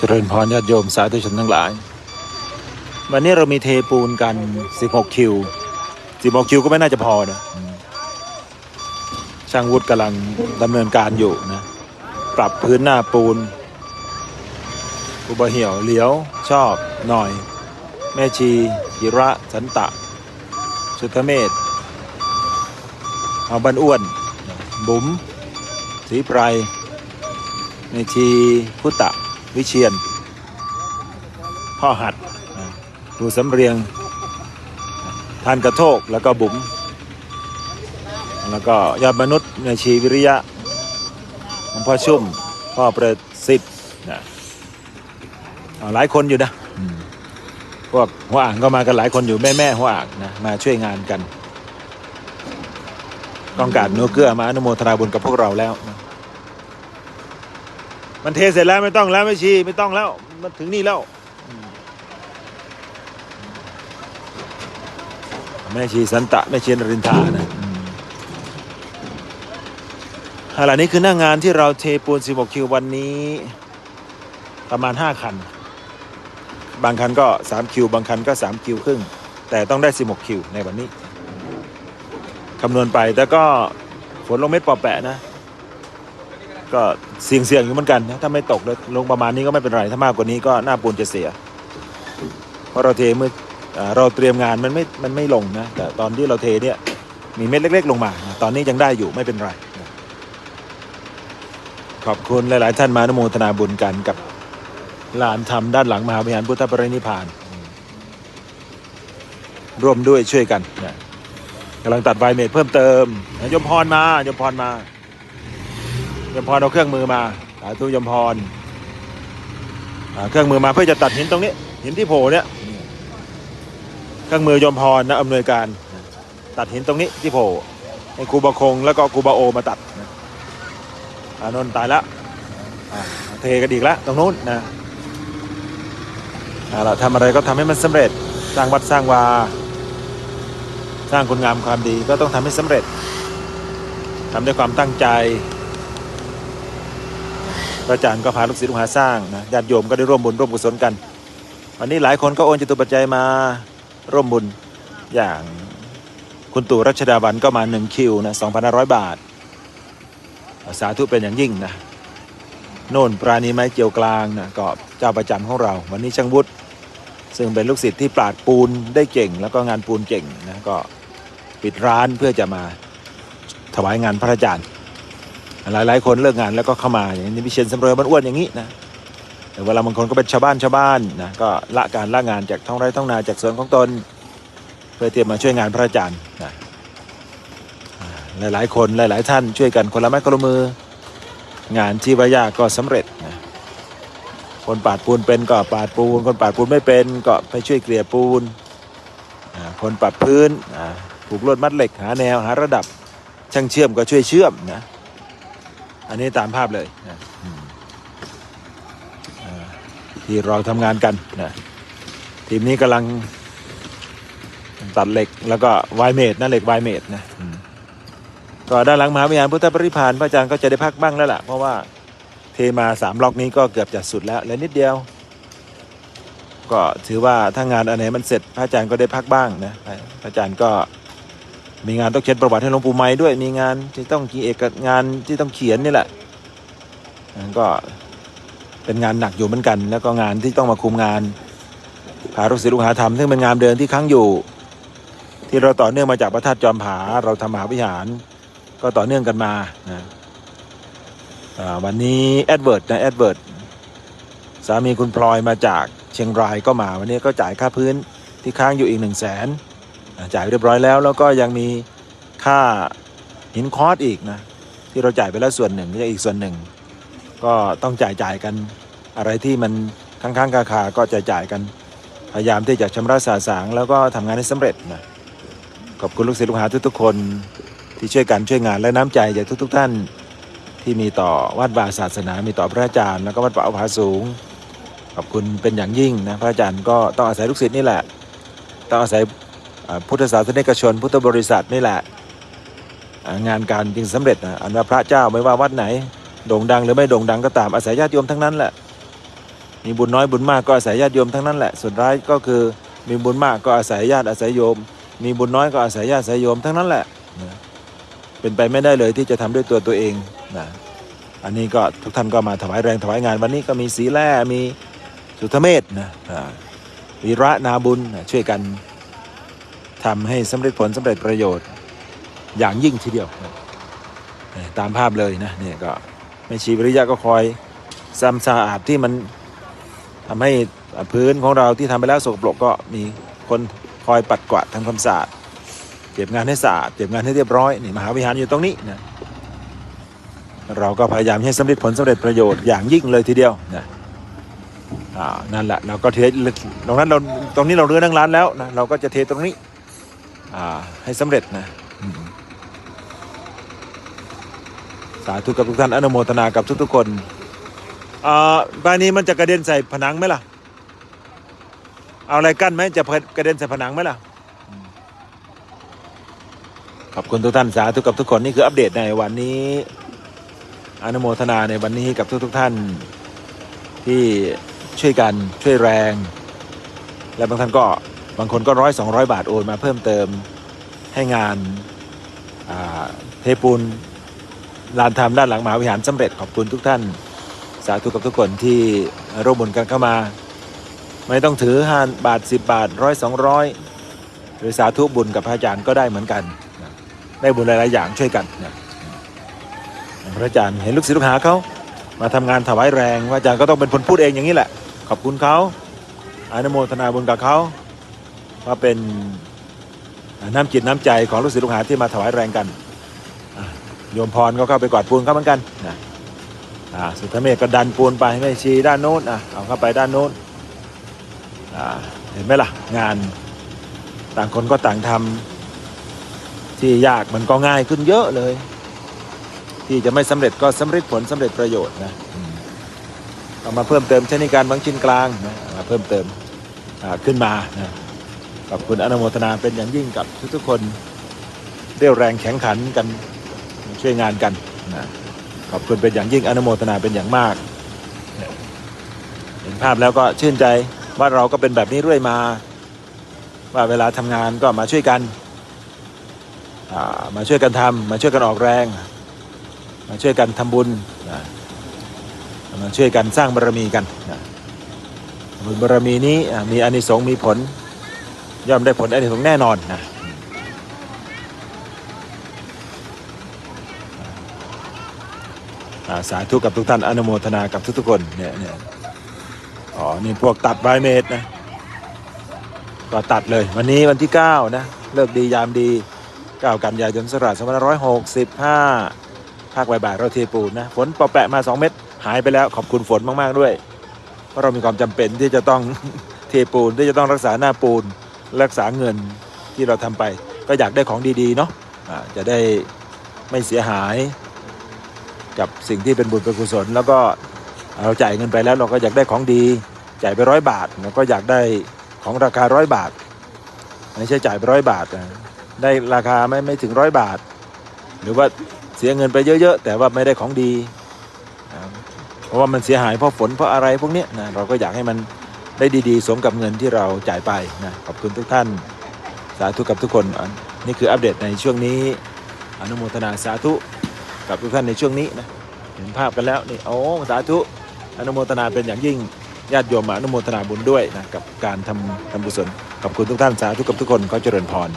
เจริญพรญาติโยมสาธุชนทั้งหลาย วันนี้เรามีเทปูนกัน 16 คิว 16 คิวก็ไม่น่าจะพอนะอืมช่างวุฒิกำลังดำเนินการอยู่นะ ปรับพื้นหน้าปูน อุบะเหี่ยวเหลียว ชอบ หน่อย แม่ชียิระ สันตะ สุทธเมธเอาบันอ้วน บุ๋มศรีไพรแม่ชีพุตตะ วิเชียน พ่อหัดอ่าครูสำเรียงทานกระโทกแล้วก็บุ๋มแล้วก็ยอดมนุษย์ในชีวิริยะหลวงพ่อชุ่ม พ่อประสิทธิ์นะเอาหลายคนอยู่นะอืมพวกหัวอ่างก็มากันหลายคนอยู่แม่แม่ๆหัวอ่างนะมาช่วยงานกันกองการโนเกื้อมาอนุโมทนาบุญกับพวกเราแล้วนะ มันเทเสร็จแล้วไม่ต้องแล้วไม่ชีไม่ต้องแล้ว มันถึงนี่แล้วอืมแม่ชีสันตะแม่ชีนรินทานะอืมอะนี้คือหน้างานที่เราเทปูน 16 คิววันนี้ ประมาณ 5 คัน บางคันก็ 3 คิว บางคันก็ 3 คิวครึ่ง แต่ต้องได้ 16 คิวในวันนี้ คำนวณไปแต่ก็ฝนลงเม็ดปอแปะนะ ก็เสี่ยงเสี่ยงๆอยู่เหมือนกันนะถ้าไม่ตกแล้วลงประมาณนี้ก็ไม่เป็นไร ถ้ามากกว่านี้ก็หน้าปูนจะเสีย เพราะเราเทเมื่อเราเตรียมงานมันไม่ มันไม่ลงนะ แต่ตอนที่เราเทเนี่ยมีเม็ดเล็ก ๆ ลงมานะตอนนี้ยังได้อยู่ไม่เป็นไรนะขอบคุณหลาย ๆ ท่านมาอนุโมทนาบุญกันกับลานธรรมด้านหลังมหาวิหารพุทธปรินิพพาน ร่วมด้วยช่วยกันนะกำลังตัดไวเมทเพิ่มเติมยมพรมายมพรมา ยมพรเอาเครื่องมือมาสาธุยมพรเครื่องมือมาเพื่อจะตัดหินตรงนี้หินที่โผล่เนี่ยเครื่องมือยมพรนะอำนวยการ ตัดหินตรงนี้ที่โผล่ให้ครูบาคงแล้วก็ครูบาโอมาตัดนอานนท์ตายล้วอ่าเทกันอีกล้วตรงนู้นนะเอาละทำอะไรก็ทำให้มันสำเร็จสร้างวัดสร้างวา สร้างคุณงามความดีก็ต้องทำให้สำเร็จทำด้วยความตั้งใจ พระอาจารย์ก็พาลูกศิษย์ลูกหาสร้างนะญาติโยมก็ได้ร่วมบุญร่วมกุศลกัน วันนี้หลายคนก็โอนจตุปัจจัยมาร่วมบุญอย่างคุณตู่รัชดาวันก็มา1คิวนะ2,500บาท สาธุเป็นอย่างยิ่งนะโน่นปราณีไม้เจียวกลางนะก็เจ้าประจำของเรา วันนี้ช่างวุฒิซึ่งเป็นลูกศิษย์ที่ปราดปูนได้เก่ง แล้วก็งานปูนเก่งนะก็ปิดร้านเพื่อจะมาถวายงานพระอาจารย์ หลายหลายคนเลิกงานแล้วก็เข้ามาอย่างนี้วิเชียนสำเริงมันอ้วนอย่างนี้นะแต่เวลาบางคนก็เป็นชาวบ้านชาวบ้านนะก็ละการละงานจากท้องไร่ท้องนาจากสวนของตน เพื่อเตรียมมาช่วยงานพระอาจารย์นะอ่าหลายคนหลายๆท่านช่วยกันคนละไม้คนละมือ งานที่ว่ายากก็สำเร็จนะคนปาดปูนเป็นก็ปาดปูน คนปาดปูนไม่เป็นก็ไปช่วยเกลี่ยปูน คนปรับพื้นผูกลวดมัดเหล็กหาแนวหาระดับช่างเชื่อมก็ช่วยเชื่อมนะ อันนี้ตามภาพเลยนะอืมอ่าที่เราทำงานกันนะทีมนี้กำลังตัดเหล็กแล้วก็ไวเมดนะเหล็กไวเมดนะอืมก็ด้านหลังมหาวิหารพุทธปริพานพระอาจารย์ก็จะได้พักบ้างแล้วล่ะ เพราะว่าเทมาสามล็อกนี้ก็เกือบจะสุดแล้วเหลือนิดเดียว ก็ถือว่าถ้างานอันไหนมันเสร็จพระอาจารย์ก็ได้พักบ้างนะพระอาจารย์ก็ มีงานต้องเขียนประวัติให้หลวงปู่ไม้ด้วย มีงานที่ต้องเอกงานที่ต้องเขียนนี่แหละก็เป็นงานหนักอยู่เหมือนกัน แล้วก็งานที่ต้องมาคุมงานพาลูกศิษย์ลูกหาธรรมซึ่งเป็นงานเดินที่ค้างอยู่ ที่เราต่อเนื่องมาจากพระธาตุจอมผาเราทำมหาวิหาร ก็ต่อเนื่องกันมานะวันนี้แอดเวิร์ดนะแอดเวิร์ดสามีคุณพลอยมาจากเชียงรายก็มาวันนี้ก็จ่ายค่าพื้นที่ค้างอยู่อีกหนึ่งแสน จ่ายเรียบร้อยแล้ว แล้วก็ยังมีค่าหินคอสอีกนะ ที่เราจ่ายไปแล้วส่วนหนึ่งยังอีกส่วนหนึ่ง ก็ต้องจ่ายจ่ายกันอะไรที่มันค้างๆคาคาก็จะจ่ายกันพยายามที่จะชำระสาสาง แล้วก็ทำงานให้สำเร็จนะขอบคุณลูกศิษย์ลูกหาทุกๆคนที่ช่วยกันช่วยงานและน้ำใจจากทุก ๆ ท่าน ที่มีต่อวัดวาศาสนา มีต่อพระอาจารย์ แล้วก็วัดป่าอภาสูง ขอบคุณเป็นอย่างยิ่งนะพระอาจารย์ก็ต้องอาศัยลูกศิษย์นี่แหละต้องอาศัย พุทธศาสนิกชน พุทธบริษัทนี่แหละ งานการจึงสำเร็จนะอันว่าพระเจ้าไม่ว่าวัดไหน โด่งดังหรือไม่โด่งดังก็ตามอาศัยญาติโยมทั้งนั้นแหละมีบุญน้อยบุญมากก็อาศัยญาติโยมทั้งนั้นแหละส่วนร้ายก็คือมีบุญมากก็อาศัยญาติอาศัยโยม มีบุญน้อยก็อาศัยญาติอาศัยโยมทั้งนั้นแหละเป็นไปไม่ได้เลยที่จะทำด้วยตัวตัวเองนะอันนี้ก็ทุกท่านก็มาถวายแรงถวายงานวันนี้ก็มีสีแร่มีสุทธเมธนะวีระนาบุญช่วยกัน ทำให้สำเร็จผลสำเร็จประโยชน์อย่างยิ่งทีเดียว ตามภาพเลยนะเนี่ยก็แม่ชีวิริยะก็คอยซ้ำสะอาดที่มันทำให้พื้นของเราที่ทำไปแล้วสกปรกก็มีคนคอยปัดกวาดทำความสะอาดเก็บงานให้สะอาดเก็บงานให้เรียบร้อยนี่มหาวิหารอยู่ตรงนี้นะเราก็พยายามให้สำเร็จผลสำเร็จประโยชน์อย่างยิ่งเลยทีเดียวนะนั่นแหละเราก็เทตรงนั้นเราตรงนี้เราเรือนั่งร้านแล้วนะเราก็จะเทตรงนี้ ให้สำเร็จนะอืมสาธุกับทุกท่านอนุโมทนากับทุกๆคนอ่าบ้านนี้มันจะกระเด็นใส่ผนังไหมล่ะ เอาอะไรกั้นไหมจะกระเด็นใส่ผนังไหมล่ะอืมขอบคุณทุกท่านสาธุกับทุกคนนี่คืออัปเดตในวันนี้อนุโมทนาในวันนี้กับทุกๆท่าน ที่ช่วยกันช่วยแรง และบางท่านก็ บางคนก็ร้อยสองร้อยบาทโอนมาเพิ่มเติมให้งานาเทปูนลานธรรมด้านหลังมหาวิหารสำเร็จขอบคุณทุกท่าน สาธุกับทุกคนที่ร่วมบุญกันเข้ามา ไม่ต้องถือห้าบาทสิบบาทร้อยสองร้อยหรือสาธุบุญกับพระอาจารย์ก็ได้เหมือนกัน ได้บุญหลาย ๆ อย่างช่วยกันนะพระอาจารย์เห็นลูกศิษย์ลูกหาเขามาทำงานถวายแรงพระอาจารย์ก็ต้องเป็นคนพูดเองอย่างนี้แหละ ขอบคุณเขาอนุโมทนาบุญกับเขา ว่าเป็นน้ำจิตน้ำใจของลูกศิษย์ลูกหาที่มาถวายแรงกันโยมพรก็เข้าไปกวาดปูนเข้าเหมือนกันนะสุธเมฆก็ดันปูนไปไม่ชีด้านโน้นอะเอาเข้าไปด้านโน้นเห็นไหมล่ะ งานต่างคนก็ต่างทำที่ยากมันก็ง่ายขึ้นเยอะเลย ที่จะไม่สำเร็จก็สำเร็จผลสำเร็จประโยชน์นะเอามาเพิ่มเติมเช่นในการบางชินกลางนะมาเพิ่มเติมขึ้นมานะ ขอบคุณอนุโมทนาเป็นอย่างยิ่งกับทุกๆคนเรียวแรงแข็งขันกันช่วยงานกันนะขอบคุณเป็นอย่างยิ่งอนุโมทนาเป็นอย่างมาก เห็นภาพแล้วก็ชื่นใจว่าเราก็เป็นแบบนี้เรื่อยมา ว่าเวลาทำงานก็มาช่วยกันมาช่วยกันทำมาช่วยกันออกแรง มาช่วยกันทำบุญมาช่วยกันสร้างบารมีกันบุญบารมีนี้มีอานิสงส์มีผล ย่อมได้ผลอานิสงแน่นอนนะสาธุกับทุกท่านอนุโมทนากับทุกๆคนเนี่ยเนี่ยอ๋อ นี่พวกตัดไวเมตรนะก็ตัดเลย วันนี้วันที่ 9 นะ เลิกดียามดี 9 กันยายนสรา2565ภาคบ่ายๆเราเทปูนนะ ฝนปอแปะมา 2 เม็ดหายไปแล้วขอบคุณฝนมาก ๆ ด้วย เพราะเรามีความจำเป็นที่จะต้องเทปูนที่จะต้องรักษาหน้าปูน รักษาเงินที่เราทำไป ก็อยากได้ของดีๆเนาะอ่าจะได้ไม่เสียหายกับสิ่งที่เป็นบุญเป็นกุศล แล้วก็เราจ่ายเงินไปแล้วเราก็อยากได้ของดีจ่ายไปร้อยบาทเราก็อยากได้ของราคาร้อยบาทไม่ใช่จ่ายไปร้อยบาทนะได้ราคาไม่ไม่ถึงร้อยบาท หรือว่าเสียเงินไปเยอะๆ แต่ว่าไม่ได้ของดี เพราะว่ามันเสียหายเพราะฝนเพราะอะไรพวกนี้นะเราก็อยากให้มัน ได้ดีๆ สมกับเงินที่เราจ่ายไปนะขอบคุณทุกท่าน สาธุกับทุกคน นี่คืออัปเดตในช่วงนี้อนุโมทนาสาธุกับทุกท่านในช่วงนี้นะเห็นภาพกันแล้วนี่โอ้สาธุอนุโมทนาเป็นอย่างยิ่งญาติโยมมาอนุโมทนาบุญด้วยนะกับการทำทำบุญกุศลขอบคุณทุกท่านสาธุกับทุกคนก็เจริญพร